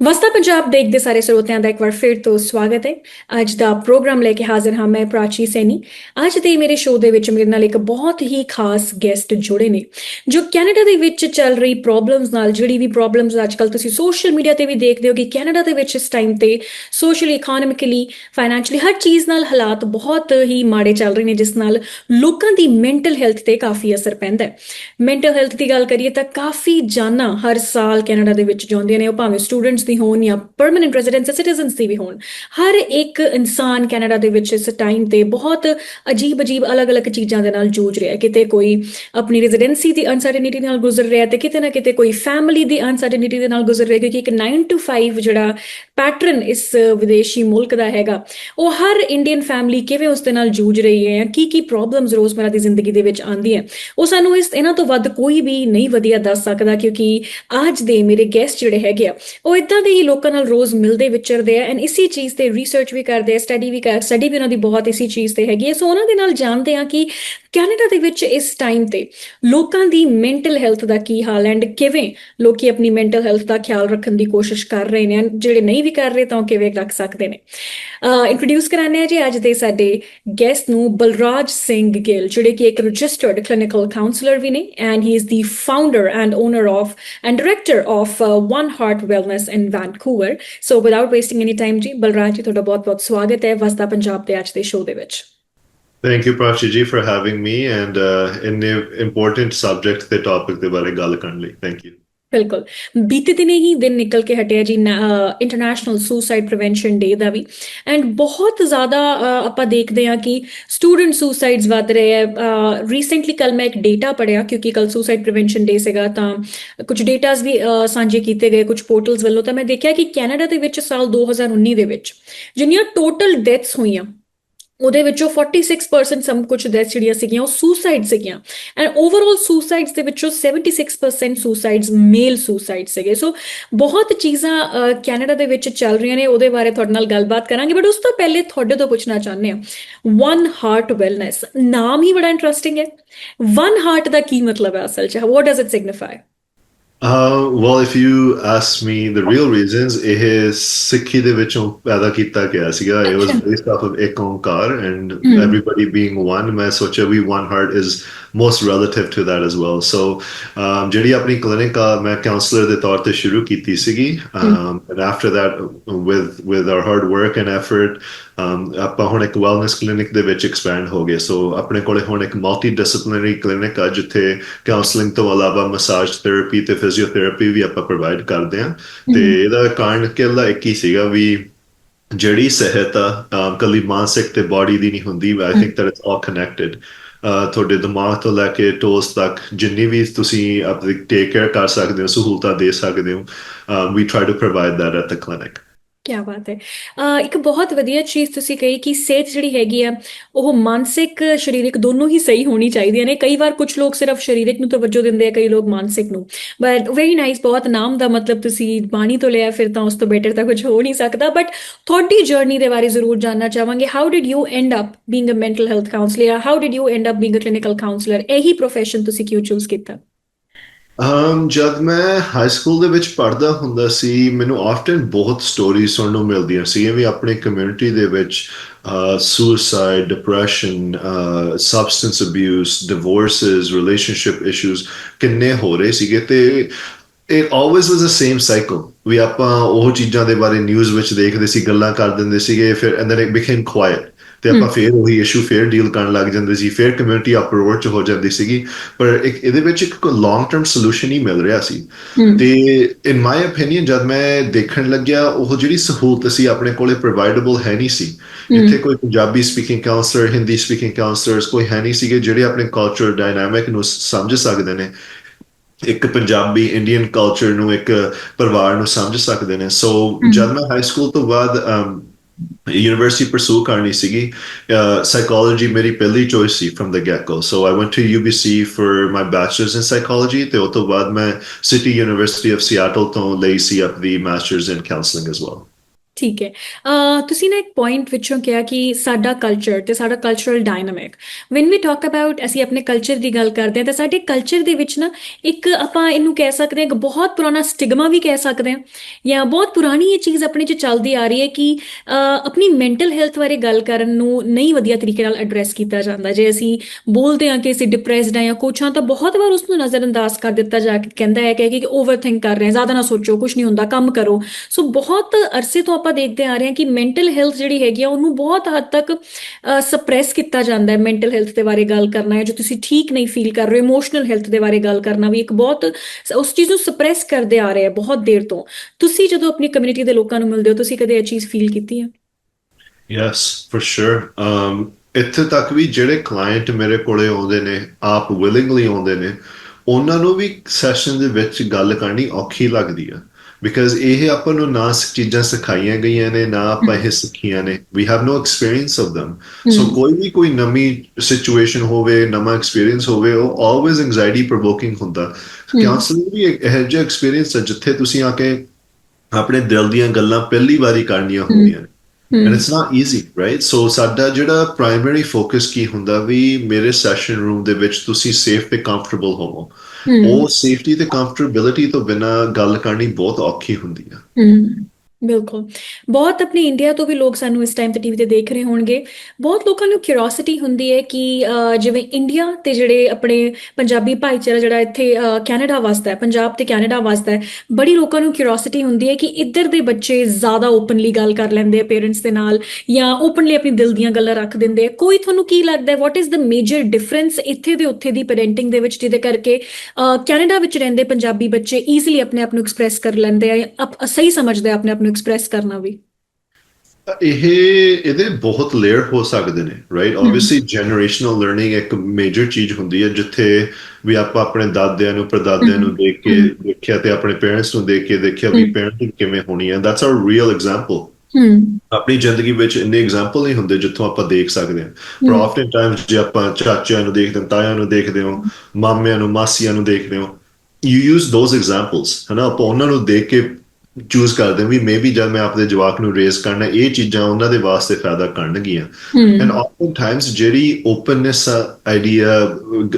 ਵਸਤਾ ਪੰਜਾਬ ਦੇਖਦੇ ਸਾਰੇ ਸਰੋਤਿਆਂ ਦਾ ਇੱਕ ਵਾਰ ਫਿਰ ਤੋਂ ਸਵਾਗਤ ਹੈ। ਅੱਜ ਦਾ ਪ੍ਰੋਗਰਾਮ ਲੈ ਕੇ ਹਾਜ਼ਰ ਹਾਂ ਮੈਂ ਪ੍ਰਾਚੀ ਸੈਣੀ। ਅੱਜ ਦੇ ਮੇਰੇ ਸ਼ੋਅ ਦੇ ਵਿੱਚ ਮੇਰੇ ਨਾਲ ਇੱਕ ਬਹੁਤ ਹੀ ਖਾਸ ਗੈਸਟ ਜੁੜੇ ਨੇ, ਜੋ ਕੈਨੇਡਾ ਦੇ ਵਿੱਚ ਚੱਲ ਰਹੀ ਪ੍ਰੋਬਲਮਸ ਨਾਲ, ਜਿਹੜੀ ਵੀ ਪ੍ਰੋਬਲਮਸ ਅੱਜਕੱਲ ਤੁਸੀਂ ਸੋਸ਼ਲ ਮੀਡੀਆ ਤੇ ਵੀ ਦੇਖਦੇ ਹੋ ਕਿ ਕੈਨੇਡਾ ਦੇ ਵਿੱਚ ਇਸ ਟਾਈਮ ਤੇ ਸੋਸ਼ਲੀ ਇਕਨੋਮਿਕਲੀ ਫਾਈਨੈਂਸ਼ਲੀ ਹਰ ਚੀਜ਼ ਨਾਲ ਹਾਲਾਤ ਬਹੁਤ ਹੀ ਮਾੜੇ ਚੱਲ ਰਹੇ ਨੇ, ਜਿਸ ਨਾਲ ਲੋਕਾਂ ਦੀ ਮੈਂਟਲ ਹੈਲਥ ਤੇ ਕਾਫੀ ਅਸਰ ਪੈਂਦਾ ਹੈ। ਮੈਂਟਲ ਹੈਲਥ ਦੀ ਗੱਲ ਕਰੀਏ ਤਾਂ ਕਾਫੀ ਜਾਨਾਂ ਹਰ ਸਾਲ ਕੈਨੇਡਾ ਦੇ ਵਿੱਚ ਜਾਂਦੀਆਂ ਨੇ, ਉਹ ਭਾਵੇਂ ਸਟੂਡੈਂਟਸ ਦੀ ਹੋਣ ਜਾਂ ਪਰਮਨੈਂਟ ਰੈਜ਼ੀਡੈਂਟਸ ਸਿਟੀਜ਼ਨਸ ਦੀ ਵੀ ਹੋਣ, ਹਰ ਇੱਕ ਇਨਸਾਨ ਕੈਨੇਡਾ ਦੇ ਵਿੱਚ ਇਸ ਟਾਈਮ ਤੇ ਬਹੁਤ ਅਜੀਬ-ਅਜੀਬ, ਅਲੱਗ-ਅਲੱਗ ਚੀਜ਼ਾਂ ਦੇ ਨਾਲ ਜੂਝ ਰਿਹਾ ਹੈ। ਕਿਤੇ ਕੋਈ ਆਪਣੀ ਰੈਜ਼ੀਡੈਂਸੀ ਦੀ ਅਨਸਰਟੇਨਿਟੀ ਨਾਲ ਗੁਜ਼ਰ ਰਿਹਾ ਹੈ ਤੇ ਕਿਤੇ ਨਾ ਕਿਤੇ ਕੋਈ ਫੈਮਿਲੀ ਦੀ ਅਨਸਰਟੇਨਿਟੀ ਦੇ ਨਾਲ ਗੁਜ਼ਰ ਰਿਹਾ ਕਿਉਂਕਿ ਇੱਕ 9 ਟੂ 5 ਜਿਹੜਾ ਪੈਟਰਨ ਇਸ ਵਿਦੇਸ਼ੀ ਮੁਲਕ ਦਾ ਹੈਗਾ, ਉਹ ਹਰ ਇੰਡੀਅਨ ਫੈਮਿਲੀ ਕਿਵੇਂ ਉਸ ਦੇ ਨਾਲ ਜੂਝ ਰਹੀ ਹੈ ਕੀ ਕੀ ਪ੍ਰੋਬਲਮਸ ਰੋਜ਼ਮਰਾ ਦੀ ਜ਼ਿੰਦਗੀ ਦੇ ਵਿੱਚ ਆਉਂਦੀਆਂ ਉਹ ਸਾਨੂੰ ਇਸ, ਇਹਨਾਂ ਤੋਂ ਵੱਧ ਕੋਈ ਵੀ ਨਹੀਂ ਵਧੀਆ ਦੱਸ ਸਕਦਾ, ਕਿਉਂਕਿ ਅੱਜ ਦੇ ਮੇਰੇ ਗੈਸਟ ਜਿਹੜੇ ਹੈਗੇ ਆ, ਉਹ ਇਦਾਂ ਦੇ ਹੀ ਲੋਕਾਂ ਨਾਲ ਰੋਜ਼ ਮਿਲਦੇ ਵਿਚਰਦੇ ਆ ਐਂਡ ਇਸੇ ਚੀਜ਼ ਤੇ ਰਿਸਰਚ ਵੀ ਕਰਦੇ ਆ ਸਟੱਡੀ ਵੀ ਕਰ ਸਟੱਡੀ ਵੀ ਉਹਨਾਂ ਦੀ ਬਹੁਤ ਇਸੇ ਚੀਜ਼ ਤੇ ਹੈਗੀ ਹੈ ਸੋ ਉਹਨਾਂ ਦੇ ਨਾਲ ਜਾਣਦੇ ਆ ਕਿ ਕੈਨੇਡਾ ਦੇ ਵਿੱਚ ਇਸ ਟਾਈਮ ਤੇ ਲੋਕਾਂ ਦੀ ਮੈਂਟਲ ਹੈਲਥ ਦਾ ਕੀ ਹਾਲ ਐਂਡ ਕਿਵੇਂ ਲੋਕੀ ਆਪਣੀ ਮੈਂਟਲ ਹੈਲਥ ਦਾ ਖਿਆਲ ਰੱਖਣ ਦੀ ਕੋਸ਼ਿਸ਼ ਕਰ ਰਹੇ ਨੇ ਜਿਹੜੇ ਨਹੀਂ ਵੀ ਕਰ ਰਹੇ ਤਾਂ ਉਹ ਕਿਵੇਂ ਰੱਖ ਸਕਦੇ ਨੇ। ਇੰਟਰੋਡਿਊਸ ਕਰਾਣੇ ਆ ਜੀ ਅੱਜ ਦੇ ਸਾਡੇ ਗੈਸਟ ਨੂੰ ਬਲਰਾਜ ਸਿੰਘ ਗਿੱਲ, ਜਿਹੜੇ ਕਿ ਇੱਕ ਰਜਿਸਟਰਡ ਕਲੀਨਿਕਲ ਕਾਉਂਸਲਰ ਵੀ ਨੇ and he is the founder and owner of and director of one heart wellness in Vancouver so without wasting any time ji Balraj ji ਤੁਹਾਡਾ ਬਹੁਤ-ਬਹੁਤ ਸਵਾਗਤ ਹੈ ਵਸਦਾ ਪੰਜਾਬ ਦੇ ਅੱਜ ਦੇ ਸ਼ੋਅ ਦੇ ਵਿੱਚ thank you professor ji for having me and in important subject ਤੇ ਟਾਪਿਕ ਦੇ ਬਾਰੇ ਗੱਲ ਕਰਨ ਲਈ ਥੈਂਕ ਯੂ ਬਿਲਕੁਲ। ਬੀਤੇ ਦਿਨੇ ਹੀ ਦਿਨ ਨਿਕਲ ਕੇ ਹਟਿਆ ਜੀ ਇੰਟਰਨੈਸ਼ਨਲ ਸੁਸਾਈਡ ਪ੍ਰੀਵੈਂਸ਼ਨ ਡੇ ਦਾ ਵੀ। ਐਂਡ ਬਹੁਤ ਜ਼ਿਆਦਾ ਆਪਾਂ ਦੇਖਦੇ ਹਾਂ ਕਿ ਸਟੂਡੈਂਟ ਸੁਸਾਈਡਸ ਵਧ ਰਹੇ ਹੈ। ਰੀਸੈਂਟਲੀ ਕੱਲ ਮੈਂ ਇੱਕ ਡੇਟਾ ਪੜਿਆ ਕਿਉਂਕਿ ਕੱਲ ਸੁਸਾਈਡ ਪ੍ਰੀਵੈਂਸ਼ਨ ਡੇ ਸੀਗਾ, ਤਾਂ ਕੁਝ ਡੇਟਾਸ ਵੀ ਸਾਂਝੇ ਕੀਤੇ ਗਏ, ਕੁਝ ਪੋਰਟਲਸ ਵੱਲੋਂ। ਤਾਂ ਮੈਂ ਦੇਖਿਆ ਕਿ ਕੈਨੇਡਾ ਦੇ ਵਿੱਚ ਸਾਲ 2019 ਦੇ ਵਿੱਚ ਜਿੰਨੀਆਂ ਟੋਟਲ ਡੈਥਸ ਹੋਈਆਂ ਉਹਦੇ ਵਿੱਚੋਂ 46% ਸਮ ਕੁਝ ਡੈਥ ਜਿਹੜੀਆਂ ਸੀਗੀਆਂ, ਉਹ ਸੁਸਾਈਡ ਸੀਗੀਆਂ। ਐਂਡ ਓਵਰਆਲ ਸੁਸਾਈਡਸ ਦੇ ਵਿੱਚੋਂ 76% ਸੁਸਾਈਡਸ ਮੇਲ ਸੁਸਾਈਡ ਸੀਗੇ। ਸੋ ਬਹੁਤ ਚੀਜ਼ਾਂ ਕੈਨੇਡਾ ਦੇ ਵਿੱਚ ਚੱਲ ਰਹੀਆਂ ਨੇ, ਉਹਦੇ ਬਾਰੇ ਤੁਹਾਡੇ ਨਾਲ ਗੱਲਬਾਤ ਕਰਾਂਗੇ। ਬਟ ਉਸ ਤੋਂ ਪਹਿਲੇ ਤੁਹਾਡੇ ਤੋਂ ਪੁੱਛਣਾ ਚਾਹੁੰਦੇ ਹਾਂ। ਵਨ ਹਾਰਟ ਵੈਲਨੈਸ ਨਾਮ ਹੀ ਬੜਾ ਇੰਟਰਸਟਿੰਗ ਹੈ। ਵਨ ਹਾਰਟ ਦਾ ਕੀ ਮਤਲਬ ਹੈ ਅਸਲ 'ਚ? What does it signify Uh, well, if you ask me the real reasons, it is Sikhi de vichon paida kita gaya siga. It was based off of Ek Onkar and mm. everybody being one. My thought one heart is most relative to that as well. So um, ਜਿਹੜੀ ਆਪਣੀ clinic ਮੈਂ councillor ਦੇ ਤੌਰ ਤੇ ਸ਼ੁਰੂ ਕੀਤੀ ਸੀਗੀ um, and after that with with our hard work and effort um, ਆਪਾਂ ਹੁਣ ਇੱਕ ਵੈਲਨੈਸ ਕਲੀਨਿਕ ਦੇ ਵਿੱਚ ਐਕਸਪੈਂਡ ਹੋ ਗਏ ਸੋ ਆਪਣੇ ਕੋਲੇ ਹੁਣ ਇੱਕ ਮਲਟੀ ਡਿਸਪਲਿਨਰੀ ਕਲੀਨਿਕ ਆ ਜਿੱਥੇ ਕਾਉਂਸਲਿੰਗ ਤੋਂ ਇਲਾਵਾ ਮਸਾਜ ਥੈਰੇਪੀ ਤੇ ਫਿਜ਼ੀਓਥੈਰੇਪੀ ਵੀ ਆਪਾਂ ਪ੍ਰੋਵਾਈਡ ਕਰਦੇ ਆ ਤੇ ਇਹਦਾ ਕਾਰਨ ਕਿਹਦਾ ਇੱਕ ਹੀ ਸੀਗਾ ਵੀ ਜਿਹੜੀ ਸਿਹਤ ਆ ਕੱਲੀ ਮਾਨਸਿਕ ਤੇ ਬਾਡੀ ਦੀ ਨਹੀਂ ਹੁੰਦੀ I think that it's all connected ਤੁਹਾਡੇ ਦਿਮਾਗ ਤੋਂ ਲੈ ਕੇ ਟੋਸ ਤੱਕ ਜਿੰਨੀ ਵੀ ਤੁਸੀਂ ਆਪਣੀ ਟੇਕ ਕੇਅਰ ਕਰ ਸਕਦੇ ਹੋ, ਸਹੂਲਤਾਂ ਦੇ ਸਕਦੇ ਹੋ we try to provide that at the clinic ਕਿਆ ਬਾਤ ਹੈ। ਇੱਕ ਬਹੁਤ ਵਧੀਆ ਚੀਜ਼ ਤੁਸੀਂ ਕਹੀ ਕਿ ਸਿਹਤ ਜਿਹੜੀ ਹੈਗੀ ਆ, ਉਹ ਮਾਨਸਿਕ, ਸਰੀਰਕ ਦੋਨੋਂ ਹੀ ਸਹੀ ਹੋਣੀ ਚਾਹੀਦੀਆਂ ਨੇ। ਕਈ ਵਾਰ ਕੁਝ ਲੋਕ ਸਿਰਫ ਸਰੀਰਕ ਨੂੰ ਤਵੱਜੋ ਦਿੰਦੇ ਆ, ਕਈ ਲੋਕ ਮਾਨਸਿਕ ਨੂੰ। ਬਟ ਵੈਰੀ ਨਾਈਸ ਬਹੁਤ ਨਾਮ ਦਾ ਮਤਲਬ ਤੁਸੀਂ ਬਾਣੀ ਤੋਂ ਲਿਆ, ਫਿਰ ਤਾਂ ਉਸ ਤੋਂ ਬੈਟਰ ਤਾਂ ਕੁਝ ਹੋ ਨਹੀਂ ਸਕਦਾ। ਬਟ ਤੁਹਾਡੀ ਜਰਨੀ ਦੇ ਬਾਰੇ ਜ਼ਰੂਰ ਜਾਨਣਾ ਚਾਹਾਂਗੇ। How did you end up being a mental health counsellor how did you end up being a clinical counsellor ਇਹੀ profession ਤੁਸੀਂ ਕਿਉਂ ਚੂਜ਼ ਕੀਤਾ? Um ਜਦ ਮੈਂ ਹਾਈ ਸਕੂਲ ਦੇ ਵਿੱਚ ਪੜ੍ਹਦਾ ਹੁੰਦਾ ਸੀ, ਮੈਨੂੰ ਆਫਟਨ ਬਹੁਤ ਸਟੋਰੀਜ਼ ਸੁਣਨ ਨੂੰ ਮਿਲਦੀਆਂ ਸੀ। ਵੀ ਆਪਣੀ ਕਮਿਊਨਿਟੀ ਦੇ ਵਿੱਚ suicide depression substance abuse divorces relationship issues ਕਿੰਨੇ ਹੋ ਰਹੇ ਸੀਗੇ ਤੇ it always was the same cycle ਵੀ ਆਪਾਂ ਉਹ ਚੀਜ਼ਾਂ ਦੇ ਬਾਰੇ ਨਿਊਜ਼ ਵਿੱਚ ਦੇਖਦੇ ਸੀ, ਗੱਲਾਂ ਕਰ ਦਿੰਦੇ ਸੀਗੇ, ਫਿਰ, and then it became quiet ਤੇ ਆਪਾਂ ਫੇਰ ਉਹੀ ਇਸ਼ੂ ਫੇਰ ਡੀਲ ਕਰਨ ਲੱਗ ਜਾਂਦੇ ਸੀ ਫੇਰ ਕਮਿਊਨਿਟੀ ਅਪਰੋਚ ਚ ਹੋ ਜਾਂਦੀ ਸੀਗੀ ਪਰ ਇੱਕ ਇਹਦੇ ਵਿੱਚ ਇੱਕ ਲੌਂਗ ਟਰਮ ਸੋਲੂਸ਼ਨ ਹੀ ਮਿਲ ਰਿਹਾ ਸੀ। ਤੇ ਇਨ ਮਾਈ ਓਪੀਨੀਅਨ ਜਦ ਮੈਂ ਦੇਖਣ ਲੱਗਿਆ ਉਹ ਜਿਹੜੀ ਸਹੂਲਤ ਸੀ ਆਪਣੇ ਕੋਲੇ ਪ੍ਰੋਵਾਈਡੇਬਲ ਹੈ ਨਹੀਂ ਸੀ। ਇੱਥੇ ਕੋਈ Punjabi speaking counsellor Hindi speaking counsellors ਕੋਈ ਹੈ ਨਹੀਂ ਸੀਗੇ ਜਿਹੜੇ ਆਪਣੇ ਕਲਚਰ ਡਾਇਨਾਮਿਕ ਨੂੰ ਸਮਝ ਸਕਦੇ ਨੇ। ਇੱਕ ਪੰਜਾਬੀ ਇੰਡੀਅਨ ਕਲਚਰ ਨੂੰ ਇੱਕ ਪਰਿਵਾਰ ਨੂੰ ਸਮਝ ਸਕਦੇ ਨੇ। ਸੋ ਜਦ ਮੈਂ ਹਾਈ ਸਕੂਲ ਤੋਂ ਬਾਅਦ university pursue karni sigi uh, psychology meri pehli choice from the get go so i went to ubc for my bachelor's in psychology te oh baad main city university of seattle to layi si the masters in counseling as well. ਠੀਕ ਹੈ। ਅ ਤੁਸੀਂ ਨਾ ਇੱਕ point ਵਿੱਚੋਂ ਕਿਹਾ ਕਿ ਸਾਡਾ culture ਤੇ ਸਾਡਾ cultural dynamic when we talk about ਅਸੀਂ ਆਪਣੇ ਕਲਚਰ ਦੀ ਗੱਲ ਕਰਦੇ ਹਾਂ ਤਾਂ ਸਾਡੇ ਕਲਚਰ ਦੇ ਵਿੱਚ ਨਾ ਇੱਕ ਆਪਾਂ ਇਹਨੂੰ ਕਹਿ ਸਕਦੇ ਹਾਂ ਇੱਕ ਬਹੁਤ ਪੁਰਾਣਾ ਸਟਿਗਮਾ ਵੀ ਕਹਿ ਸਕਦੇ ਹਾਂ ਜਾਂ ਬਹੁਤ ਪੁਰਾਣੀ ਇਹ ਚੀਜ਼ ਆਪਣੇ 'ਚ ਚੱਲਦੀ ਆ ਰਹੀ ਹੈ ਕਿ ਆਪਣੀ ਮੈਂਟਲ ਹੈਲਥ ਬਾਰੇ ਗੱਲ ਕਰਨ ਨੂੰ ਨਹੀਂ ਵਧੀਆ ਤਰੀਕੇ ਨਾਲ ਐਡਰੈਸ ਕੀਤਾ ਜਾਂਦਾ। ਜੇ ਅਸੀਂ ਬੋਲਦੇ ਹਾਂ ਕਿ ਅਸੀਂ ਡਿਪਰੈਸਡ ਹਾਂ ਜਾਂ ਕੁਛ ਹਾਂ ਤਾਂ ਬਹੁਤ ਵਾਰ ਉਸ ਨੂੰ ਨਜ਼ਰਅੰਦਾਜ਼ ਕਰ ਦਿੱਤਾ ਜਾ ਕੇ ਕਹਿੰਦਾ ਹੈ ਕਿ ਕਿ ਓਵਰਥਿੰਕ ਕਰ ਰਹੇ ਹਾਂ, ਜ਼ਿਆਦਾ ਨਾ ਸੋਚੋ ਕੁਝ ਨਹੀਂ ਹੁੰਦਾ, ਕੰਮ ਕਰੋ। ਸੋ ਬਹੁਤ ਅਰਸੇ ਤੋਂ ਆਪਾਂ ਦੇਖਦੇ ਆ ਰਹੇ ਹਾਂ ਕਿ ਮੈਂਟਲ ਹੈਲਥ ਜਿਹੜੀ ਹੈਗੀ ਆ, ਉਹਨੂੰ ਬਹੁਤ ਹੱਦ ਤੱਕ ਸਪਰੈਸ ਕੀਤਾ ਜਾਂਦਾ ਹੈ ਮੈਂਟਲ ਹੈਲਥ ਦੇ ਬਾਰੇ ਗੱਲ ਕਰਨਾ ਹੈ ਜੋ ਤੁਸੀਂ ਠੀਕ ਨਹੀਂ ਫੀਲ ਕਰ ਰਹੇ ਇਮੋਸ਼ਨਲ ਹੈਲਥ ਦੇ ਬਾਰੇ ਗੱਲ ਕਰਨਾ ਵੀ ਇੱਕ ਬਹੁਤ ਉਸ ਚੀਜ਼ ਨੂੰ ਸਪਰੈਸ ਕਰਦੇ ਆ ਰਹੇ ਆ ਬਹੁਤ ਦੇਰ ਤੋਂ। ਤੁਸੀਂ ਜਦੋਂ ਆਪਣੀ ਕਮਿਊਨਿਟੀ ਦੇ ਲੋਕਾਂ ਨੂੰ ਮਿਲਦੇ ਹੋ, ਤੁਸੀਂ ਕਦੇ ਇਹ ਚੀਜ਼ ਫੀਲ ਕੀਤੀ ਹੈ ਯੈਸ ਫॉर ਸ਼ੋਰ um ਇੱਥੇ ਤੱਕ ਵੀ ਜਿਹੜੇ ਕਲਾਇੰਟ ਮੇਰੇ ਕੋਲੇ ਆਉਂਦੇ ਨੇ, ਆਪ ਵਿਲਿੰਗਲੀ ਆਉਂਦੇ ਨੇ, ਉਹਨਾਂ ਨੂੰ ਵੀ ਸੈਸ਼ਨ ਦੇ ਵਿੱਚ ਗੱਲ ਕਰਨੀ ਔਖੀ ਲੱਗਦੀ ਆ। ਬਿਕਾਜ਼ ਇਹ ਆਪਾਂ ਨੂੰ ਨਾ ਸ- ਚੀਜ਼ਾਂ ਸਿਖਾਈਆਂ ਗਈਆਂ ਨੇ ਨਾ ਆਪਾਂ ਇਹ ਸਿੱਖੀਆਂ ਨੇ। We have no experience of them. So. ਕੋਈ ਵੀ ਕੋਈ ਨਵੀਂ ਸਿਚੁਏਸ਼ਨ ਹੋਵੇ ਨਵਾਂ ਐਕਸਪੀਰੀਅੰਸ ਹੋਵੇ ਉਹ ਆਲਵੇਜ਼ ਐਂਜ਼ਾਈਟੀ ਪ੍ਰੋਵੋਕਿੰਗ ਹੁੰਦਾ। ਕਾਉਂਸਲਿੰਗ ਵੀ ਇੱਕ ਇਹੋ ਜਿਹਾ ਐਕਸਪੀਰੀਅੰਸ ਹੈ ਜਿੱਥੇ ਤੁਸੀਂ ਆ ਕੇ ਆਪਣੇ ਦਿਲ ਦੀਆਂ ਗੱਲਾਂ ਪਹਿਲੀ ਵਾਰੀ ਕਰਨੀਆਂ ਹੁੰਦੀਆਂ ਨੇ। and it's not easy right? So ਸਾਡਾ ਜਿਹੜਾ primary focus ਕੀ ਹੁੰਦਾ ਵੀ ਮੇਰੇ ਸੈਸ਼ਨ ਰੂਮ ਦੇ ਵਿੱਚ ਤੁਸੀਂ ਸੇਫ ਤੇ ਕੰਫਰਟੇਬਲ ਹੋਵੋ। ਉਹ ਸੇਫਟੀ ਤੇ ਕੰਫਰਟੇਬਿਲਿਟੀ ਤੋਂ ਬਿਨਾ ਗੱਲ ਕਰਨੀ ਬਹੁਤ ਔਖੀ ਹੁੰਦੀ ਆ। ਬਿਲਕੁਲ। ਬਹੁਤ ਆਪਣੇ ਇੰਡੀਆ ਤੋਂ ਵੀ ਲੋਕ ਸਾਨੂੰ ਇਸ ਟਾਈਮ ਤੇ ਟੀਵੀ ਤੇ ਦੇਖ ਰਹੇ ਹੋਣਗੇ। ਬਹੁਤ ਲੋਕਾਂ ਨੂੰ ਕਿਉਰਿਓਸਿਟੀ ਹੁੰਦੀ ਹੈ ਕਿ ਜਿਵੇਂ ਇੰਡੀਆ ਤੇ ਜਿਹੜੇ ਆਪਣੇ ਪੰਜਾਬੀ ਭਾਈਚਾਰਾ ਜਿਹੜਾ ਇੱਥੇ ਕੈਨੇਡਾ ਵਸਦਾ ਹੈ, ਪੰਜਾਬ ਤੇ ਕੈਨੇਡਾ ਵਸਦਾ ਹੈ, ਬੜੀ ਲੋਕਾਂ ਨੂੰ ਕਿਉਰਿਓਸਿਟੀ ਹੁੰਦੀ ਹੈ ਕਿ ਇੱਧਰ ਦੇ ਬੱਚੇ ਜ਼ਿਆਦਾ ਓਪਨਲੀ ਗੱਲ ਕਰ ਲੈਂਦੇ ਆ ਪੇਰੈਂਟਸ ਦੇ ਨਾਲ ਜਾਂ ਓਪਨਲੀ ਆਪਣੀ ਦਿਲ ਦੀਆਂ ਗੱਲਾਂ ਰੱਖ ਦਿੰਦੇ ਆ। ਕੋਈ ਤੁਹਾਨੂੰ ਕੀ ਲੱਗਦਾ ਹੈ what is the major difference ਇੱਥੇ ਦੇ ਉੱਥੇ ਦੀ ਪੈਰੈਂਟਿੰਗ ਦੇ ਵਿੱਚ ਜਿਹਦੇ ਕਰਕੇ ਕੈਨੇਡਾ ਵਿੱਚ ਰਹਿੰਦੇ ਪੰਜਾਬੀ ਬੱਚੇ ਈਜ਼ੀਲੀ ਆਪਣੇ ਆਪ ਨੂੰ ਐਕਸਪ੍ਰੈਸ ਕਰ ਲੈਂਦੇ ਆ ਅਪ- ਸਹੀ ਸਮਝਦੇ ਆ ਆਪਣੇ ਆਪ ਨੂੰ ਐਕਸਪ੍ਰੈਸ ਕਰਨਾ ਵੀ। ਇਹ ਇਹਦੇ ਬਹੁਤ ਲੇਅਰ ਹੋ ਸਕਦੇ ਨੇ ਰਾਈਟ ਆਬਵੀਅਸਲੀ ਜਨਰੇਸ਼ਨਲ ਲਰਨਿੰਗ ਇੱਕ ਮੇਜਰ ਚੀਜ਼ ਹੁੰਦੀ ਹੈ ਜਿੱਥੇ ਵੀ ਆਪਾਂ ਆਪਣੇ ਦਾਦਿਆਂ ਨੂੰ ਪਰਦਾਦਿਆਂ ਨੂੰ ਦੇਖ ਕੇ ਦੇਖਿਆ ਤੇ ਆਪਣੇ ਪੇਰੈਂਟਸ ਨੂੰ ਦੇਖ ਕੇ ਦੇਖਿਆ ਵੀ ਪੈਰੈਂਟਿੰਗ ਕਿਵੇਂ ਹੋਣੀ ਹੈ। That's our real example hmm. ਆਪਣੀ ਜ਼ਿੰਦਗੀ ਵਿੱਚ ਇੰਨੇ ਐਗਜ਼ਾਮਪਲ ਨਹੀਂ ਹੁੰਦੇ ਜਿੱਥੋਂ ਆਪਾਂ ਦੇਖ ਸਕਦੇ ਹਾਂ। ਪਰ ਆਫਟਨ ਟਾਈਮਸ ਜੇ ਆਪਾਂ ਚਾਚਿਆਂ ਨੂੰ ਦੇਖਦੇ ਹਾਂ ਤਾਇਆਂ ਨੂੰ ਦੇਖਦੇ ਹਾਂ ਮਾਮਿਆਂ ਨੂੰ ਮਾਸੀਆਂ ਨੂੰ ਦੇਖਦੇ ਹਾਂ ਯੂ ਯੂਜ਼ ਦੋਜ਼ ਐਗਜ਼ਾਮਪਲਸ ਹਨਾ? ਆਪਾਂ ਉਹਨਾਂ ਨੂੰ ਦੇਖ ਕੇ ਚੂਜ਼ ਕਰਦੇ ਵੀ ਮੇਬੀ ਜਦ ਮੈਂ ਆਪਣੇ ਜਵਾਕ ਨੂੰ ਰੇਜ਼ ਕਰਨਾ ਇਹ ਚੀਜ਼ਾਂ ਉਹਨਾਂ ਦੇ ਵਾਸਤੇ ਫਾਇਦਾ ਕਰਨਗੀਆਂ। ਐਂਡ ਆਫਟਨ ਟਾਈਮਸ ਜਿਹੜੀ ਓਪਨਨੈਸ ਆਈਡੀਆ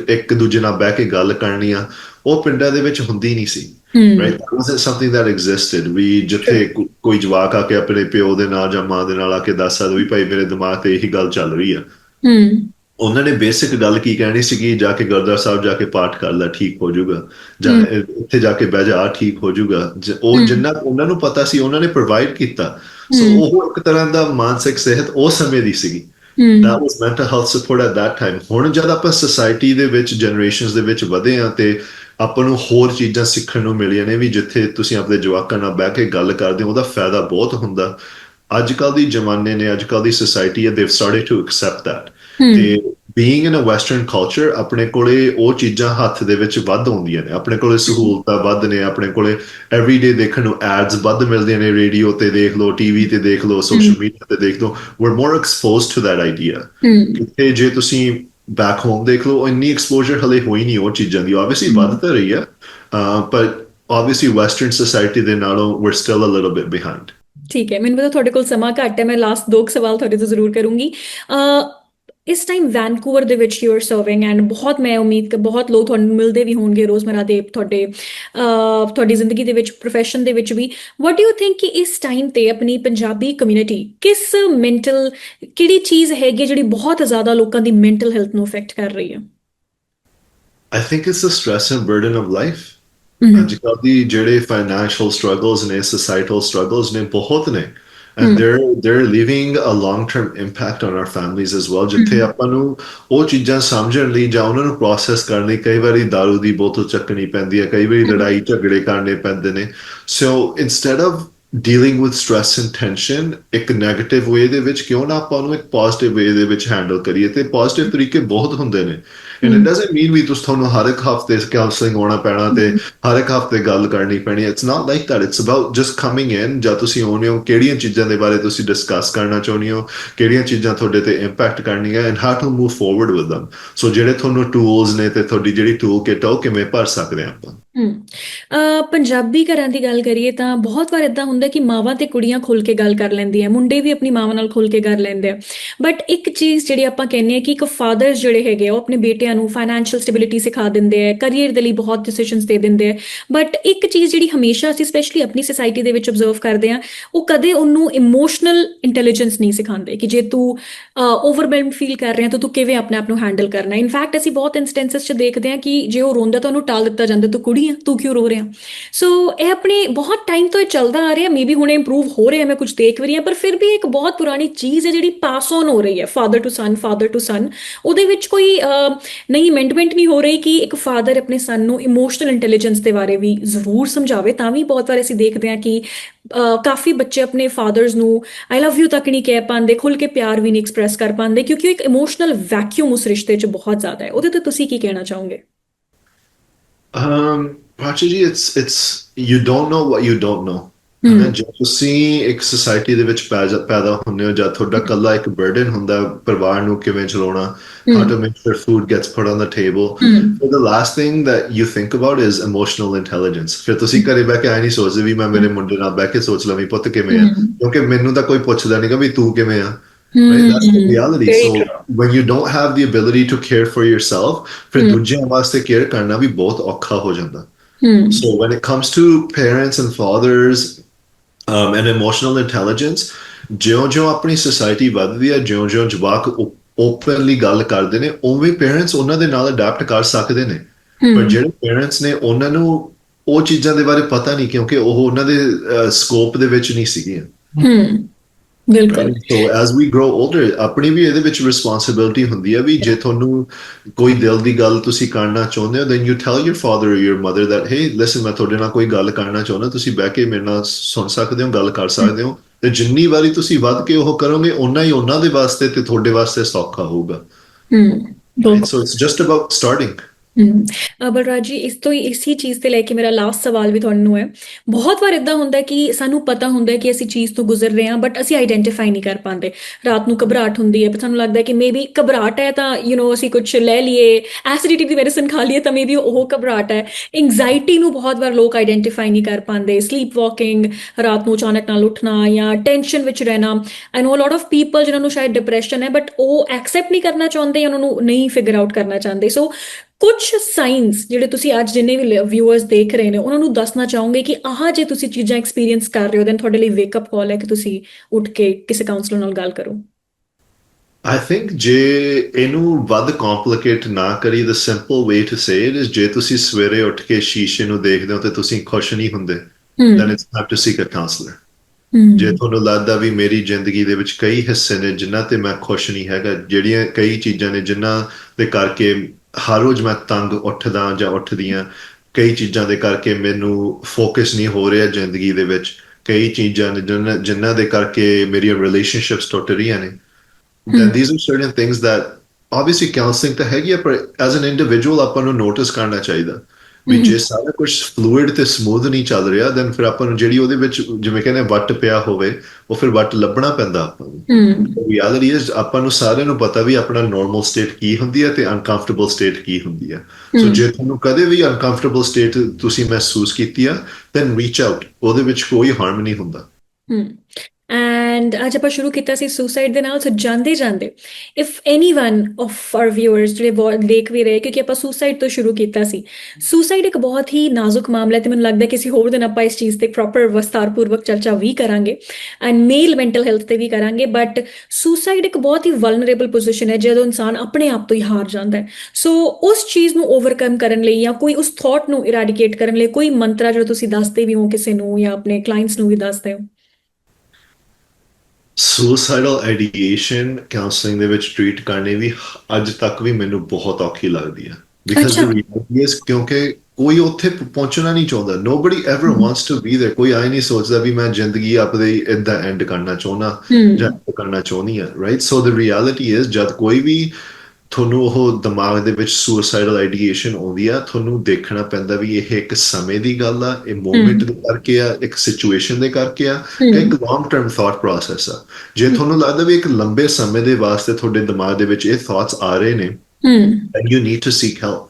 ਇੱਕ ਦੂਜੇ ਨਾਲ ਬਹਿ ਕੇ ਗੱਲ ਕਰਨੀ ਆ ਉਹ ਪਿੰਡਾਂ ਦੇ ਵਿੱਚ ਹੁੰਦੀ ਨਹੀਂ ਸੀ। right? That wasn't something that existed. ਵੀ ਜਿੱਥੇ ਕੋਈ ਜਵਾਕ ਆ ਕੇ ਆਪਣੇ ਪਿਓ ਦੇ ਨਾਲ ਜਾਂ ਮਾਂ ਦੇ ਨਾਲ ਆ ਕੇ ਦੱਸ ਸਕਦਾ ਵੀ ਭਾਈ ਮੇਰੇ ਦਿਮਾਗ ਤੇ ਇਹੀ ਗੱਲ ਚੱਲ ਰਹੀ ਆ। ਹਮ ਉਹਨਾਂ ਨੇ ਬੇਸਿਕ ਗੱਲ ਕੀ ਕਹਿਣੀ ਸੀਗੀ ਜਾ ਕੇ ਗੁਰਦੁਆਰਾ ਸਾਹਿਬ ਜਾ ਕੇ ਪਾਠ ਕਰ ਲੈ ਠੀਕ ਹੋ ਜਾਊਗਾ। ਜਾਂ ਇੱਥੇ ਜਾ ਕੇ ਬਹਿ ਜਾ ਠੀਕ ਹੋ ਜਾਊਗਾ। ਉਹ ਜਿੰਨਾ ਉਹਨਾਂ ਨੂੰ ਪਤਾ ਸੀ ਉਹਨਾਂ ਨੇ ਪ੍ਰੋਵਾਈਡ ਕੀਤਾ। ਸੋ ਉਹ ਇੱਕ ਤਰ੍ਹਾਂ ਦਾ ਮਾਨਸਿਕ ਸਿਹਤ ਉਹ ਸਮੇਂ ਦੀ ਸੀਗੀ। that was mental health support at that time. ਹੁਣ ਜਦ ਆਪਾਂ ਸੋਸਾਇਟੀ ਦੇ ਵਿੱਚ ਜਨਰੇਸ਼ਨਸ ਦੇ ਵਿੱਚ ਵਧੇ ਆ ਤੇ ਆਪਾਂ ਨੂੰ ਹੋਰ ਚੀਜ਼ਾਂ ਸਿੱਖਣ ਨੂੰ ਮਿਲੀਆਂ ਨੇ ਵੀ ਜਿੱਥੇ ਤੁਸੀਂ ਆਪਣੇ ਜਵਾਕਾਂ ਨਾਲ ਬਹਿ ਕੇ ਗੱਲ ਕਰਦੇ ਹੋ ਉਹਦਾ ਫਾਇਦਾ ਬਹੁਤ ਹੁੰਦਾ। ਅੱਜ ਕੱਲ ਦੀ ਜ਼ਮਾਨੇ ਨੇ ਅੱਜ ਕੱਲ ਦੀ ਸੋਸਾਇਟੀ ਹੈ they've started to accept that ਤੇ being in a western culture ਆਪਣੇ ਕੋਲੇ ਉਹ ਚੀਜ਼ਾਂ ਹੱਥ ਦੇ ਵਿੱਚ ਵੱਧ ਆਉਂਦੀਆਂ ਨੇ। ਆਪਣੇ ਕੋਲੇ ਸਹੂਲਤਾਂ ਵੱਧ ਨੇ ਆਪਣੇ ਕੋਲੇ ਐਵਰੀਡੇ ਦੇਖਣ ਨੂੰ ਐਡਸ ਵੱਧ ਮਿਲਦੀਆਂ ਨੇ ਰੇਡੀਓ ਤੇ ਦੇਖ ਲਓ ਟੀਵੀ ਤੇ ਦੇਖ ਲਓ ਸੋਸ਼ਲ ਮੀਡੀਆ ਤੇ ਦੇਖ ਲਓ। We're more exposed to that idea ਕਿਤੇ ਜੇ ਤੁਸੀਂ ਬੈਕ ਹੋਮ ਦੇਖ ਲਓ ਇੰਨੀ ਐਕਸਪੋਜ਼ਰ ਹਲੇ ਹੋਈ ਨਹੀਂ ਉਹ ਚੀਜ਼ਾਂ ਦੀ। ਆਬਵੀਅਸਲੀ ਵੱਧ ਤਾਂ ਰਹੀ ਆ ਪਰ ਆਬਵੀਅਸਲੀ ਵੈਸਟਰਨ ਸੋਸਾਇਟੀ ਦੇ ਨਾਲੋਂ we're still a little bit behind ਠੀਕ ਹੈ ਮੈਨੂੰ ਪਤਾ ਤੁਹਾਡੇ ਕੋਲ ਸਮਾਂ ਘੱਟ ਹੈ ਮੈਂ ਲਾਸਟ ਦੋ ਸਵਾਲ ਤੁਹਾਡੇ ਤੋਂ ਜ਼ਰੂਰ ਕਰੂੰਗੀ। ਅ ਇਸ ਟਾਈਮ ਵੈਨਕੂਵਰ ਦੇ ਵਿੱਚ ਯੂ ਆਰ ਸਰਵਿੰਗ ਐਂਡ ਬਹੁਤ ਮੈਂ ਉਮੀਦ ਕਰ ਬਹੁਤ ਲੋਕ ਤੁਹਾਨੂੰ ਮਿਲਦੇ ਵੀ ਹੋਣਗੇ ਰੋਜ਼ਮਰਾ ਦੇ ਤੁਹਾਡੇ ਤੁਹਾਡੀ ਜ਼ਿੰਦਗੀ ਦੇ ਵਿੱਚ profession ਦੇ ਵਿੱਚ ਵੀ। ਵਾਟ ਡੂ ਯੂ ਥਿੰਕ ਕਿ ਇਸ ਟਾਈਮ ਤੇ ਆਪਣੀ ਪੰਜਾਬੀ ਕਮਿਊਨਿਟੀ ਕਿਸ ਮੈਂਟਲ ਕਿਹੜੀ ਚੀਜ਼ ਹੈਗੀ ਜਿਹੜੀ ਬਹੁਤ ਜ਼ਿਆਦਾ ਲੋਕਾਂ ਦੀ ਮੈਂਟਲ ਹੈਲਥ ਨੂੰ ਅਫੈਕਟ ਕਰ ਰਹੀ ਹੈ? I think it's the stress and burden of life. ਅੱਜ ਕੱਲ੍ਹ ਦੀ ਜਿਹੜੇ financial struggles ਨੇ societal struggles ਨੇ ਬਹੁਤ ਨੇ। And they're they're leaving a long term impact on our families as well ਜਿੱਥੇ ਆਪਾਂ ਨੂੰ ਉਹ ਚੀਜ਼ਾਂ ਸਮਝਣ ਲਈ ਜਾਂ ਉਹਨਾਂ ਨੂੰ ਪ੍ਰੋਸੈਸ ਕਰਨ ਲਈ ਕਈ ਵਾਰੀ ਦਾਰੂ ਦੀ ਬੋਤਲ ਚੱਕਣੀ ਪੈਂਦੀ ਹੈ ਕਈ ਵਾਰੀ ਲੜਾਈ ਝਗੜੇ ਕਰਨੇ ਪੈਂਦੇ ਨੇ so instead of dealing with stress and tension ਇੱਕ 네ਗੇਟਿਵ ਵੇ ਦੇ ਵਿੱਚ ਕਿਉਂ ਨਾ ਆਪਾਂ ਉਹਨੂੰ ਇੱਕ ਪੋਜ਼ਿਟਿਵ ਵੇ ਦੇ ਵਿੱਚ ਹੈਂਡਲ ਕਰੀਏ ਤੇ ਪੋਜ਼ਿਟਿਵ ਤਰੀਕੇ ਬਹੁਤ ਹੁੰਦੇ ਨੇ। And it doesn't mean ਵੀ ਤੁਸੀਂ ਤੁਹਾਨੂੰ ਹਰ ਇੱਕ ਹਫ਼ਤੇ ਕਾਉਂਸਲਿੰਗ ਹੋਣਾ ਪੈਣਾ ਤੇ ਹਰ ਇੱਕ ਹਫ਼ਤੇ ਗੱਲ ਕਰਨੀ ਪੈਣੀ। It's not like that. It's about just coming in ਜਾਂ ਤੁਸੀਂ ਆਉਣੇ ਹੋ ਕਿਹੜੀਆਂ ਚੀਜ਼ਾਂ ਦੇ ਬਾਰੇ ਤੁਸੀਂ ਡਿਸਕਸ ਕਰਨਾ ਚਾਹੁੰਦੇ ਹੋ ਕਿਹੜੀਆਂ ਚੀਜ਼ਾਂ ਤੁਹਾਡੇ ਤੇ ਇੰਪੈਕਟ ਕਰਨੀਆਂ and how to move forward with them so ਜਿਹੜੇ ਤੁਹਾਨੂੰ ਟੂਲਸ ਨੇ ਤੇ ਤੁਹਾਡੀ ਜਿਹੜੀ ਟੂਲ ਕਿਟ ਉਹ ਕਿਵੇਂ ਭਰ ਸਕਦੇ ਆਪਾਂ? ਹੂੰ। ਅ ਪੰਜਾਬੀ ਘਰਾਂ ਦੀ ਗੱਲ ਕਰੀਏ ਤਾਂ ਬਹੁਤ ਵਾਰ ਇਦਾਂ ਹੁੰਦਾ ਕਿ ਮਾਵਾਂ ਤੇ ਕੁੜੀਆਂ ਖੁੱਲ ਕੇ ਗੱਲ ਕਰ ਲੈਂਦੀਆਂ ਮੁੰਡੇ ਵੀ ਆਪਣੀ ਮਾਵਾਂ ਨਾਲ ਖੁੱਲ ਕੇ ਕਰ ਲੈਂਦੇ ਆ ਬਟ ਇੱਕ ਚੀਜ਼ ਜਿਹੜੀ ਆਪਾਂ ਕਹਿੰਦੇ ਆ ਕਿ ਇੱਕ ਫਾਦਰਸ ਜਿਹੜੇ ਹੈਗੇ ਆ, ਉਹ ਆਪਣੇ ਬੇਟਿਆਂ ਨੂੰ ਫਾਈਨੈਂਸ਼ੀਅਲ ਸਟੇਬਿਲਿਟੀ ਸਿਖਾ ਦਿੰਦੇ ਆ ਕੈਰੀਅਰ ਦੇ ਲਈ ਬਹੁਤ ਡਿਸੀਜਨਸ ਦੇ ਦਿੰਦੇ ਆ ਬਟ ਇੱਕ ਚੀਜ਼ ਜਿਹੜੀ ਹਮੇਸ਼ਾ ਅਸੀਂ ਸਪੈਸ਼ਲੀ ਆਪਣੀ ਸੋਸਾਇਟੀ ਦੇ ਵਿੱਚ ਆਬਜ਼ਰਵ ਕਰਦੇ ਆ, ਉਹ ਕਦੇ ਉਹਨੂੰ ਇਮੋਸ਼ਨਲ ਇੰਟੈਲੀਜੈਂਸ ਨਹੀਂ ਸਿਖਾਉਂਦੇ ਕਿ ਜੇ ਤੂੰ ਓਵਰਵੈਲਮਡ ਫੀਲ ਕਰ ਰਿਹਾ ਤਾਂ ਤੂੰ ਕਿਵੇਂ ਆਪਣੇ ਆਪ ਨੂੰ ਹੈਂਡਲ ਕਰਨਾ। ਇਨਫੈਕਟ ਅਸੀਂ ਬਹੁਤ ਇਨਸਟੈਂਸਸ 'ਚ ਦੇਖਦੇ ਆ ਕਿ ਜੇ ਉਹ ਰੋਂਦਾ ਤਾਂ ਉਹਨੂੰ ਟਾਲ ਦਿੱਤਾ ਜਾਂਦਾ, ਤੂੰ ਕੁੜੀ ਆ, ਤੂੰ ਕਿਉਂ ਰੋ ਰਿਹਾ? ਸੋ ਇਹ ਆਪਣੇ ਬਹੁਤ ਟਾਈਮ ਤੋਂ ਇਹ ਚੱਲਦਾ ਆ ਰਿਹਾ ਮੇਬੀ ਹੁਣ ਇੰਪਰੂਵ ਹੋ ਰਿਹਾ, ਮੈਂ ਕੁਝ ਦੇਖ ਵੀ ਰਹੀ ਹਾਂ ਪਰ ਫਿਰ ਵੀ ਇੱਕ ਬਹੁਤ ਪੁਰਾਣੀ ਚੀਜ਼ ਹੈ ਜਿਹੜੀ ਪਾਸ ਔਨ ਹੋ ਰਹੀ ਹੈ father to son father to son ਉਹਦੇ ਵਿੱਚ ਕੋਈ ਨਹੀਂ ਅਮੈਂਡਮੈਂਟ ਨਹੀਂ ਹੋ ਰਹੀ ਕਿ ਇੱਕ ਫਾਦਰ ਆਪਣੇ ਸਨ ਨੂੰ ਇਮੋਸ਼ਨਲ ਇੰਟੈਲੀਜੈਂਸ ਦੇ ਬਾਰੇ ਵੀ ਜ਼ਰੂਰ ਸਮਝਾਵੇ। ਤਾਂ ਵੀ ਬਹੁਤ ਵਾਰ ਅਸੀਂ ਦੇਖਦੇ ਹਾਂ ਕਿ ਕਾਫੀ ਬੱਚੇ ਆਪਣੇ ਫਾਦਰਸ ਨੂੰ ਆਈ ਲਵ ਯੂ ਤੱਕ ਨਹੀਂ ਕਹਿ ਪਾਉਂਦੇ ਖੁੱਲ ਕੇ ਪਿਆਰ ਵੀ ਨਹੀਂ ਐਕਸਪ੍ਰੈਸ ਕਰ ਪਾਉਂਦੇ, ਕਿਉਂਕਿ ਉਹ ਇੱਕ ਇਮੋਸ਼ਨਲ ਵੈਕਿਊਮ ਉਸ ਰਿਸ਼ਤੇ 'ਚ ਬਹੁਤ ਜ਼ਿਆਦਾ ਹੈ। ਉਹਦੇ ਤੇ ਤੁਸੀਂ ਕੀ ਕਹਿਣਾ ਚਾਹੋਗੇ? Um, Prachi it's it's you don't know what you don't know. ਹਨਾ, ਜੇ ਤੁਸੀਂ ਇੱਕ ਸੋਸਾਇਟੀ ਦੇ ਵਿੱਚ ਪੈਦਾ ਹੁੰਦੇ ਹੋ ਜਾਂ ਤੁਹਾਡਾ ਕੱਲਾ ਇੱਕ ਬਰਡਨ ਹੁੰਦਾ ਪਰਿਵਾਰ ਨੂੰ ਕਿਵੇਂ ਚਲਾਉਣਾ how to make sure food gets put on the table so the last thing that you think about is emotional intelligence ਫਿਰ ਤੁਸੀਂ ਘਰੇ ਬਹਿ ਕੇ ਆਈ ਨਹੀਂ ਸੋਚਦੇ ਵੀ ਮੈਂ ਮੇਰੇ ਮੁੰਡੇ ਨਾਲ ਬਹਿ ਕੇ ਸੋਚ ਲਵਾਂ ਵੀ ਪੁੱਤ ਕਿਵੇਂ ਆ ਕਿਉਂਕਿ ਮੈਨੂੰ ਤਾਂ ਕੋਈ ਪੁੱਛਦਾ ਨਹੀਂਗਾ ਵੀ ਤੂੰ ਕਿਵੇਂ ਆ right? That's the hmm reality. Very so true. when you don't have the ability to care for yourself ਫਿਰ ਹਮ ਦੂਜਿਆਂ ਵਾਸਤੇ ਕੇਅਰ ਕਰਨਾ ਵੀ ਬਹੁਤ ਔਖਾ ਹੋ ਜਾਂਦਾ ਹਮ so when it comes to parents and fathers um, and emotional intelligence, ਜਿਉਂ-ਜਿਉਂ ਆਪਣੀ society ਵੱਧਦੀ ਹੈ ਜਿਉਂ-ਜਿਉਂ ਜਵਾਕ ਓਪਨਲੀ ਗੱਲ ਕਰਦੇ ਨੇ ਉਵੇਂ ਪੇਰੈਂਟਸ ਉਹਨਾਂ ਦੇ ਨਾਲ ਅਡਾਪਟ ਕਰ ਸਕਦੇ ਨੇ ਪਰ ਜਿਹੜੇ ਪੇਰੈਂਟਸ ਨੇ ਉਹਨਾਂ ਨੂੰ ਉਹ ਚੀਜ਼ਾਂ ਦੇ ਬਾਰੇ ਪਤਾ ਨਹੀਂ ਕਿਉਂਕਿ ਉਹ ਉਹਨਾਂ ਦੇ ਸਕੋਪ ਦੇ ਵਿੱਚ ਨਹੀਂ ਸੀਗੀਆਂ ਹਮ ਬਿਲਕੁਲ। Right so as we grow older ਆਪਣੀ ਵੀ ਇਹਦੇ ਵਿੱਚ ਰਿਸਪੌਂਸਿਬਿਲਟੀ ਹੁੰਦੀ ਹੈ ਵੀ ਜੇ ਤੁਹਾਨੂੰ ਕੋਈ ਦਿਲ ਦੀ ਗੱਲ ਤੁਸੀਂ ਕਰਨਾ ਚਾਹੁੰਦੇ ਹੋ then you tell your father or your mother that hey listen ਮੈਂ ਤੁਹਾਡੇ ਨਾਲ ਕੋਈ ਗੱਲ ਕਰਨਾ ਚਾਹੁੰਦਾ ਤੁਸੀਂ ਬਹਿ ਕੇ ਮੇਰੇ ਨਾਲ ਸੁਣ ਸਕਦੇ ਹੋ ਗੱਲ ਕਰ ਸਕਦੇ ਹੋ। ਤੇ ਜਿੰਨੀ ਵਾਰੀ ਤੁਸੀਂ ਵੱਧ ਕੇ ਉਹ ਕਰੋਗੇ ਓਨਾ ਹੀ ਉਹਨਾਂ ਦੇ ਵਾਸਤੇ ਤੇ ਤੁਹਾਡੇ ਵਾਸਤੇ ਸੌਖਾ ਹੋਊਗਾ। ਹਮ right ਬਿਲਕੁਲ। so it's just ਬਲਰਾਜ ਜੀ, ਇਸ ਤੋਂ ਹੀ ਇਸੀ ਚੀਜ਼ ਤੇ ਲੈ ਕੇ ਮੇਰਾ ਲਾਸਟ ਸਵਾਲ ਵੀ ਤੁਹਾਨੂੰ ਹੈ। ਬਹੁਤ ਵਾਰ ਇਦਾਂ ਹੁੰਦਾ ਕਿ ਸਾਨੂੰ ਪਤਾ ਹੁੰਦਾ ਕਿ ਅਸੀਂ ਚੀਜ਼ ਤੋਂ ਗੁਜ਼ਰ ਰਹੇ ਹਾਂ ਬਟ ਅਸੀਂ ਆਈਡੈਂਟੀਫਾਈ ਨਹੀਂ ਕਰ ਪਾਉਂਦੇ। ਰਾਤ ਨੂੰ ਘਬਰਾਹਟ ਹੁੰਦੀ ਹੈ, ਪਰ ਸਾਨੂੰ ਲੱਗਦਾ ਹੈ ਕਿ ਮੇਬੀ ਘਬਰਾਹਟ ਹੈ ਤਾਂ ਯੂ نو ਅਸੀਂ ਕੁਝ ਲੈ ਲਈਏ ਐਸਿਡਿਟੀ ਦੀ ਮੈਡੀਸਿਨ ਖਾ ਲਈਏ ਤਾਂ ਮੇਬੀ ਉਹ ਘਬਰਾਹਟ ਹੈ। ਐਂਗਜ਼ਾਇਟੀ ਨੂੰ ਬਹੁਤ ਵਾਰ ਲੋਕ ਆਈਡੈਂਟੀਫਾਈ ਨਹੀਂ ਕਰ ਪਾਉਂਦੇ। ਸਲੀਪ ਵਾਕਿੰਗ ਰਾਤ ਨੂੰ ਅਚਾਨਕ ਨਾਲ ਉੱਠਣਾ ਜਾਂ ਟੈਨਸ਼ਨ ਵਿੱਚ ਰਹਿਣਾ। ਆਈ ਨੋ ਲੋਟ ਆਫ ਪੀਪਲ ਜਿਨ੍ਹਾਂ ਨੂੰ ਸ਼ਾਇਦ ਡਿਪਰੈਸ਼ਨ ਹੈ ਬਟ ਉਹ ਐਕਸੈਪਟ ਨਹੀਂ ਕਰਨਾ ਚਾਹੁੰਦੇ ਉਹਨਾਂ ਨੂੰ ਨਹੀਂ ਫਿਗਰ ਆਊਟ ਕਰਨਾ ਚਾਹੁੰਦੇ। ਸੋ ਕੁਝ ਸਾਈਨਸ ਜਿਹੜੇ ਤੁਸੀਂ ਅੱਜ ਜਿੰਨੇ ਵੀ ਵਿਊਅਰਸ ਦੇਖ ਰਹੇ ਨੇ ਉਹਨਾਂ ਨੂੰ ਦੱਸਣਾ ਚਾਹੋਗੇ ਕਿ ਆਹ ਜੇ ਤੁਸੀਂ ਚੀਜ਼ਾਂ ਐਕਸਪੀਰੀਅੰਸ ਕਰ ਰਹੇ ਹੋ ਦੈਨ ਤੁਹਾਡੇ ਲਈ ਵੇਕ ਅਪ ਕਾਲ ਹੈ ਕਿ ਤੁਸੀਂ ਉੱਠ ਕੇ ਕਿਸੇ ਕਾਉਂਸਲਰ ਨਾਲ ਗੱਲ ਕਰੋ। I think ਜੇ ਇਹਨੂੰ ਵੱਧ ਕੰਪਲਿਕੇਟ ਨਾ ਕਰੀ the simple way to say it is ਜੇ ਤੁਸੀਂ ਸਵੇਰੇ ਉੱਠ ਕੇ ਸ਼ੀਸ਼ੇ ਨੂੰ ਦੇਖਦੇ ਹੋ ਤੇ ਤੁਸੀਂ ਖੁਸ਼ ਨਹੀਂ ਹੁੰਦੇ it's time to seek a counselor ਹਮ ਜੇ ਤੁਹਾਨੂੰ ਲੱਗਦਾ ਵੀ ਮੇਰੀ ਜ਼ਿੰਦਗੀ ਦੇ ਵਿੱਚ ਕਈ ਹਿੱਸੇ ਨੇ ਜਿਨ੍ਹਾਂ ਤੇ ਮੈਂ ਖੁਸ਼ ਨਹੀਂ ਹੈਗਾ ਜਿਹੜੀਆਂ ਕਈ ਚੀਜ਼ਾਂ ਨੇ ਜਿਨ੍ਹਾਂ ਦੇ ਕਰਕੇ ਹਰ ਰੋਜ਼ ਮੈਂ ਤੰਗ ਉੱਠਦਾ ਜਾਂ ਉੱਠਦੀਆਂ ਕਈ ਚੀਜ਼ਾਂ ਦੇ ਕਰਕੇ ਮੈਨੂੰ ਫੋਕਸ ਨਹੀਂ ਹੋ ਰਿਹਾ ਜ਼ਿੰਦਗੀ ਦੇ ਵਿੱਚ। ਕਈ ਚੀਜ਼ਾਂ ਨੇ ਜਿਨ੍ਹਾਂ ਦੇ ਕਰਕੇ ਮੇਰੀਆਂ ਰਿਲੇਸ਼ਨਸ਼ਿਪਸ ਟੁੱਟ ਰਹੀਆਂ ਨੇ। Then these are certain things that obviously counseling ਤਾਂ ਹੈਗੀ ਆ ਪਰ as an individual ਆਪਾਂ ਨੂੰ ਨੋਟਿਸ ਕਰਨਾ ਚਾਹੀਦਾ। ਵੀ ਜੇ ਸਾਰਾ ਕੁਝ ਫਲੂਇਡ ਤੇ ਸਮੂਥ ਨਹੀਂ ਚੱਲ ਰਿਹਾ then ਫਿਰ ਆਪਾਂ ਨੂੰ ਜਿਹੜੀ ਉਹਦੇ ਵਿੱਚ ਜਿਵੇਂ ਕਹਿੰਦੇ ਵੱਟ ਪਿਆ ਹੋਵੇ ਉਹ ਫਿਰ ਵੱਟ ਲੱਭਣਾ ਪੈਂਦਾ ਆਪਾਂ ਨੂੰ। ਰਿਐਲਿਟੀ ਇਸ ਆਪਾਂ ਨੂੰ ਸਾਰਿਆਂ ਨੂੰ ਪਤਾ ਵੀ ਆਪਣਾ ਨਾਰਮਲ ਸਟੇਟ ਕੀ ਹੁੰਦੀ ਹੈ ਤੇ ਅਨਕੰਫਰਟੇਬਲ ਸਟੇਟ ਕੀ ਹੁੰਦੀ ਹੈ। ਸੋ ਜੇ ਤੁਹਾਨੂੰ ਕਦੇ ਵੀ ਅਨਕੰਫਰਟੇਬਲ ਸਟੇਟ ਤੁਸੀਂ ਮਹਿਸੂਸ ਕੀਤੀ ਆ then reach out ਉਹਦੇ ਵਿੱਚ ਕੋਈ ਹਾਰਮ ਨਹੀਂ ਹੁੰਦਾ। ਐਂਡ ਅੱਜ ਆਪਾਂ ਸ਼ੁਰੂ ਕੀਤਾ ਸੀ ਸੁਸਾਈਡ ਦੇ ਨਾਲ ਸੋ ਜਾਂਦੇ ਜਾਂਦੇ if anyone of our viewers ਜਿਹੜੇ ਦੇਖ ਵੀ ਰਹੇ, ਕਿਉਂਕਿ ਆਪਾਂ ਸੁਸਾਈਡ ਤੋਂ ਸ਼ੁਰੂ ਕੀਤਾ ਸੀ। ਸੁਸਾਈਡ ਇੱਕ ਬਹੁਤ ਹੀ ਨਾਜ਼ੁਕ ਮਾਮਲਾ ਹੈ ਤੇ ਮੈਨੂੰ ਲੱਗਦਾ ਹੈ ਕਿਸੇ ਹੋਰ ਦਿਨ ਆਪਾਂ ਇਸ ਚੀਜ਼ ਤੇ ਪ੍ਰੋਪਰ ਵਿਸਤਾਰਪੂਰਵਕ ਚਰਚਾ ਵੀ ਕਰਾਂਗੇ ਐਂਡ ਮੇਲ ਮੈਂਟਲ ਹੈਲਥ ਤੇ ਵੀ ਕਰਾਂਗੇ ਬਟ ਸੁਸਾਈਡ ਇੱਕ ਬਹੁਤ ਹੀ ਵਲਨਰੇਬਲ ਪੋਜੀਸ਼ਨ ਹੈ ਜਦੋਂ ਇਨਸਾਨ ਆਪਣੇ ਆਪ ਤੋਂ ਹੀ ਹਾਰ ਜਾਂਦਾ ਹੈ। ਸੋ ਉਸ ਚੀਜ਼ ਨੂੰ ਓਵਰਕਮ ਕਰਨ ਲਈ ਜਾਂ ਕੋਈ ਉਸ ਥਾਟ ਨੂੰ ਇਰਾਡੀਕੇਟ ਕਰਨ ਲਈ ਕੋਈ ਮੰਤਰਾ ਜਿਹੜਾ ਤੁਸੀਂ ਦੱਸਦੇ ਵੀ ਹੋ ਕਿਸੇ ਨੂੰ ਜਾਂ ਆਪਣੇ ਕਲਾਇੰਟਸ ਨੂੰ ਵੀ ਦੱਸਦੇ ਹੋ। ਸੁਸਾਈਡਲ ਆਈਡੀਏਸ਼ਨ ਕਾਉਂਸਲਿੰਗ ਦੇ ਵਿੱਚ ਟ੍ਰੀਟ ਕਰਨੇ ਵੀ ਅੱਜ ਤੱਕ ਵੀ ਮੈਨੂੰ ਬਹੁਤ ਔਖੀ ਲੱਗਦੀ ਹੈ ਬਿਕਾਜ਼ reality is ਕਿਉਂਕਿ ਕੋਈ ਉੱਥੇ ਪਹੁੰਚਣਾ ਨਹੀਂ ਚਾਹੁੰਦਾ। Ever hmm. wants to be there ਕੋਈ ਆਈ ਨਹੀਂ ਸੋਚਦਾ ਵੀ ਮੈਂ ਜ਼ਿੰਦਗੀ ਆਪਣੀ ਇਦਾਂ ਐਂਡ ਕਰਨਾ ਚਾਹੁੰਦਾ ਜਾਂ ਕਰਨਾ ਚਾਹੁੰਦੀ ਹਾਂ right so the reality is ਜਦ ਕੋਈ ਵੀ ਤੁਹਾਨੂੰ ਉਹ ਦਿਮਾਗ ਦੇ ਵਿੱਚ ਸੁਸਾਈਡਲ ਆਈਡੀਏਸ਼ਨ ਆਉਂਦੀ ਆ ਤੁਹਾਨੂੰ ਦੇਖਣਾ ਪੈਂਦਾ ਵੀ ਇਹ ਇੱਕ ਸਮੇਂ ਦੀ ਗੱਲ ਆ ਇਹ ਮੂਵਮੈਂਟ ਹਮ ਦੇ ਕਰਕੇ ਆ ਇੱਕ ਸਿਚੁਏਸ਼ਨ ਦੇ ਕਰਕੇ ਆ ਕਿ ਇੱਕ ਲੌਂਗ ਟਰਮ ਥਾਟ ਪ੍ਰੋਸੈਸ ਆ। ਜੇ ਤੁਹਾਨੂੰ ਲੱਗਦਾ ਵੀ ਇੱਕ ਲੰਬੇ ਸਮੇਂ ਦੇ ਵਾਸਤੇ ਤੁਹਾਡੇ ਦਿਮਾਗ ਦੇ ਵਿੱਚ ਇਹ ਥਾਟਸ ਆ ਰਹੇ ਨੇ then you need to seek help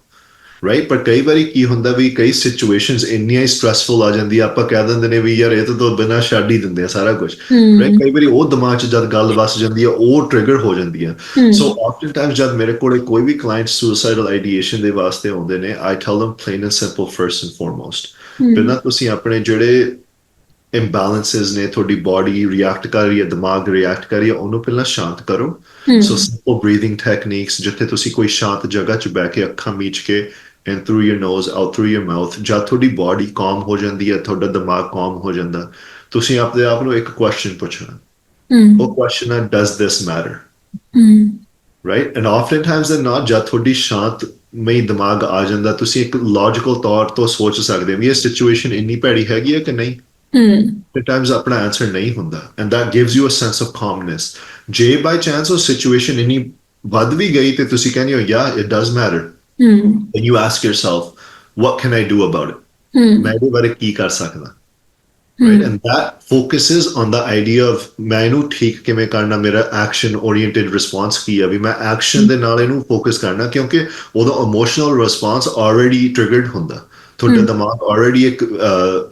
right ਪਰ ਕਈ ਵਾਰੀ ਕੀ ਹੁੰਦਾ ਵੀ ਕਈ ਸਿਚੁਏਸ਼ਨਸ ਇੰਨੀਆਂ ਹੀ ਸਟ੍ਰੈਸਫੁਲ ਆ ਜਾਂਦੀ ਆ ਆਪਾਂ ਕਹਿ ਦਿੰਦੇ ਨੇ ਵੀ ਯਾਰ ਇਹ ਤਾਂ ਤੋਂ ਬਿਨਾਂ ਛੱਡ ਹੀ ਦਿੰਦੇ ਆ ਸਾਰਾ ਕੁਝ ਰਾਈਟ ਕਈ ਵਾਰੀ ਉਹ ਦਿਮਾਗ 'ਚ ਜਦ ਗੱਲ ਵਸ ਜਾਂਦੀ ਆ ਉਹ ਟ੍ਰਿਗਰ ਹੋ ਜਾਂਦੀ ਆ ਸੋ ਆਫਟਨ ਟਾਈਮਸ ਜਦ ਮੇਰੇ ਕੋਲ ਕੋਈ ਵੀ ਕਲਾਇੰਟ ਸੁਸਾਈਡਲ ਆਈਡੀਏਸ਼ਨ ਦੇ ਵਾਸਤੇ ਆਉਂਦੇ ਨੇ I tell them plain and simple first and foremost ਪਹਿਲਾਂ ਤੁਸੀਂ ਆਪਣੇ ਜਿਹੜੇ ਇੰਬੈਲੈਂਸਸ ਨੇ ਤੁਹਾਡੀ ਬਾਡੀ ਰਿਐਕਟ ਕਰ ਰਹੀ ਹੈ ਦਿਮਾਗ ਰਿਐਕਟ ਕਰ ਰਹੀ ਹੈ ਉਹਨੂੰ ਪਹਿਲਾਂ ਸ਼ਾਂਤ ਕਰੋ। ਸੋ ਸਿੰਪਲ ਬਰੀਥਿੰਗ ਟੈਕਨੀਕਸ ਜਿੱਥੇ ਤੁਸੀਂ ਕੋਈ ਸ਼ਾਂਤ ਜਗ੍ਹਾ 'ਚ ਬਹਿ ਕੇ ਅੱਖਾਂ ਮੀਚ ਕੇ in through your nose out through your mouth ਜਦ ਤੁਹਾਡੀ ਬਾਡੀ ਕਾਮ ਹੋ ਜਾਂਦੀ ਹੈ ਤੁਹਾਡਾ ਦਿਮਾਗ ਕਾਮ ਹੋ ਜਾਂਦਾ ਤੁਸੀਂ ਆਪਣੇ ਆਪ ਨੂੰ ਇੱਕ ਕੁਐਸਚਨ ਪੁੱਛਣਾ। ਉਹ ਕੁਐਸਚਨ ਹੈ does this matter hmm right? And oftentimes they're not ਜਦ ਤੁਹਾਡੀ ਸ਼ਾਂਤ ਮਈ ਦਿਮਾਗ ਆ ਜਾਂਦਾ ਤੁਸੀਂ ਇੱਕ ਲੌਜੀਕਲ ਤੌਰ ਤੋਂ ਸੋਚ ਸਕਦੇ ਹੋ ਵੀ ਇਹ ਸਿਚੁਏਸ਼ਨ ਇੰਨੀ ਭੈੜੀ ਹੈਗੀ ਹੈ ਕਿ ਨਹੀਂ? ਹਮ sometimes ਆਪਣਾ ਆਨਸਰ ਨਹੀਂ ਹੁੰਦਾ and that gives you a sense of calmness. ਜੇ by chance ਉਹ ਸਿਚੁਏਸ਼ਨ ਇੰਨੀ ਵੱਧ ਵੀ ਗਈ ਤੇ ਤੁਸੀਂ ਕਹਿੰਦੇ ਹੋ yeah it does matter. Hmm then you ask yourself what can I do about it? ਹਮ ਮੈਂ ਇਹਦੇ ਬਾਰੇ ਕੀ ਕਰ ਸਕਦਾ right? And that focuses on the idea of ਮੈਂ ਇਹਨੂੰ ਠੀਕ ਕਿਵੇਂ ਕਰਨਾ ਮੇਰਾ ਐਕਸ਼ਨ ਓਰੀਐਂਟਡ ਰਿਸਪਾਂਸ ਕੀ ਹੈ ਵੀ ਮੈਂ ਐਕਸ਼ਨ ਦੇ ਨਾਲ ਇਹਨੂੰ ਫੋਕਸ ਕਰਨਾ ਕਿਉਂਕਿ ਉਹਦਾ ਇਮੋਸ਼ਨਲ ਰਿਸਪਾਂਸ ਆਲਰੇਡੀ ਟ੍ਰਿਗਰਡ ਹੁੰਦਾ ਤੁਹਾਡਾ ਦਿਮਾਗ ਆਲਰੇਡੀ ਇੱਕ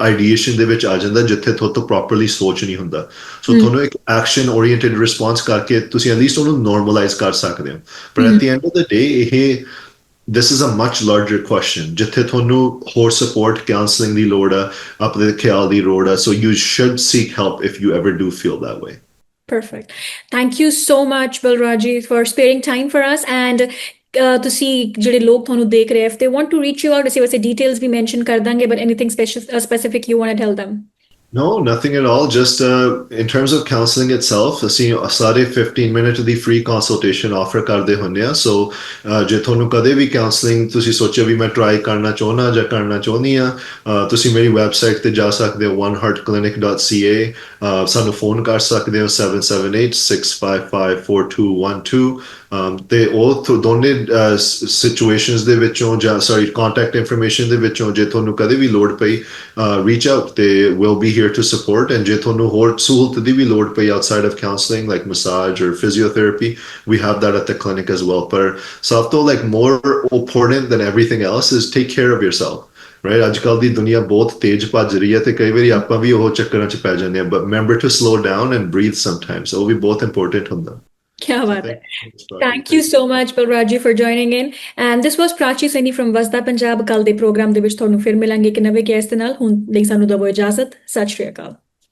ਆਈਡੀਏਸ਼ਨ ਦੇ ਵਿੱਚ ਆ ਜਾਂਦਾ ਜਿੱਥੇ ਤੋਂ ਪ੍ਰੋਪਰਲੀ ਸੋਚ ਨਹੀਂ ਹੁੰਦਾ ਸੋ ਤੁਹਾਨੂੰ ਇੱਕ ਐਕਸ਼ਨ ਓਰੀਐਂਟਡ ਰਿਸਪਾਂਸ ਕਰਕੇ ਤੁਸੀਂ at least ਉਹਨੂੰ ਨਾਰਮਲਾਈਜ਼ ਕਰ ਸਕਦੇ ਹੋ ਪਰ at the end of the day ਇਹ this is a much larger question ਜਿੱਥੇ ਤੁਹਾਨੂੰ ਹੋਰ support counseling ਦੀ ਲੋੜ ਆ ਆਪਣੇ ਖਿਆਲ ਦੀ ਲੋੜ ਆ so you should seek help if you ever do feel that way Perfect. Thank you so much, Balraji, for sparing time for us. And uh, ਤੁਸੀਂ ਜਿਹੜੇ ਲੋਕ ਤੁਹਾਨੂੰ ਦੇਖ ਰਹੇ if they want to reach you out ਅਸੀਂ ਵੈਸੇ details ਵੀ mention ਕਰ ਦਾਂਗੇ but anything special uh, specific you want to tell them No, nothing at all. Just uh, in terms of counseling itself, ਅਸੀਂ ਸਾਰੇ 15 ਮਿੰਟ ਦੀ free consultation offer ਕਰਦੇ ਹੁੰਦੇ ਆ ਸੋ ਜੇ ਤੁਹਾਨੂੰ ਕਦੇ ਵੀ ਕਾਉਂਸਲਿੰਗ ਤੁਸੀਂ ਸੋਚਿਆ ਵੀ ਮੈਂ ਟਰਾਈ ਕਰਨਾ ਚਾਹੁੰਦਾ ਜਾਂ ਕਰਨਾ ਚਾਹੁੰਦੀ ਆ ਤੁਸੀਂ ਮੇਰੀ ਵੈਬਸਾਈਟ ਤੇ ਜਾ ਸਕਦੇ ਹੋ oneheartclinic.ca ਸਾਨੂੰ ਫੋਨ ਕਰ ਸਕਦੇ ਹੋ 7786554212 ਤੇ ਉਹ ਦੋਨੇ ਸਿਚੁਏਸ਼ਨਸ ਦੇ ਵਿੱਚੋਂ ਜਾਂ ਸੌਰੀ ਕੰਟੈਕਟ ਇਨਫੋਰਮੇਸ਼ਨ ਦੇ ਵਿੱਚੋਂ ਜੇ ਤੁਹਾਨੂੰ ਕਦੇ ਵੀ ਲੋੜ ਪਈ ਰੀਚ ਆਊਟ ਤੇ will be here to support and ਜੇ ਤੁਹਾਨੂੰ ਹੋਰ ਸਹੂਲਤ ਦੀ ਵੀ ਲੋੜ ਪਈ outside of counselling like massage or physiotherapy we have that at the clinic as well ਪਰ ਸਭ ਤੋਂ like more important than everything else is take care of yourself right ਅੱਜ ਕੱਲ ਦੀ ਦੁਨੀਆ ਬਹੁਤ ਤੇਜ਼ ਭੱਜ ਰਹੀ ਹੈ ਤੇ ਕਈ ਵਾਰੀ ਆਪਾਂ ਵੀ ਉਹ ਚੱਕਰਾਂ 'ਚ ਪੈ ਜਾਂਦੇ ਆ but remember to slow down and breathe sometimes ਉਹ ਵੀ ਬਹੁਤ ਇੰਪੋਰਟੈਂਟ ਹੁੰਦਾ ਕਿਆ ਬਾਤ ਹੈ Thank you. Thank you so much, Balraji, for joining in. And this was Prachi Saini from ਵਸਦਾ ਪੰਜਾਬ ਕੱਲ ਦੇ ਪ੍ਰੋਗਰਾਮ ਦੇ ਵਿੱਚ ਤੁਹਾਨੂੰ ਫਿਰ ਮਿਲਾਂਗੇ ਇੱਕ ਨਵੇਂ ਗੈਸਟ ਦੇ ਨਾਲ ਹੁਣ ਲਈ ਸਾਨੂੰ ਦਵੋ ਇਜਾਜ਼ਤ ਸਤਿ ਸ਼੍ਰੀ ਅਕਾਲ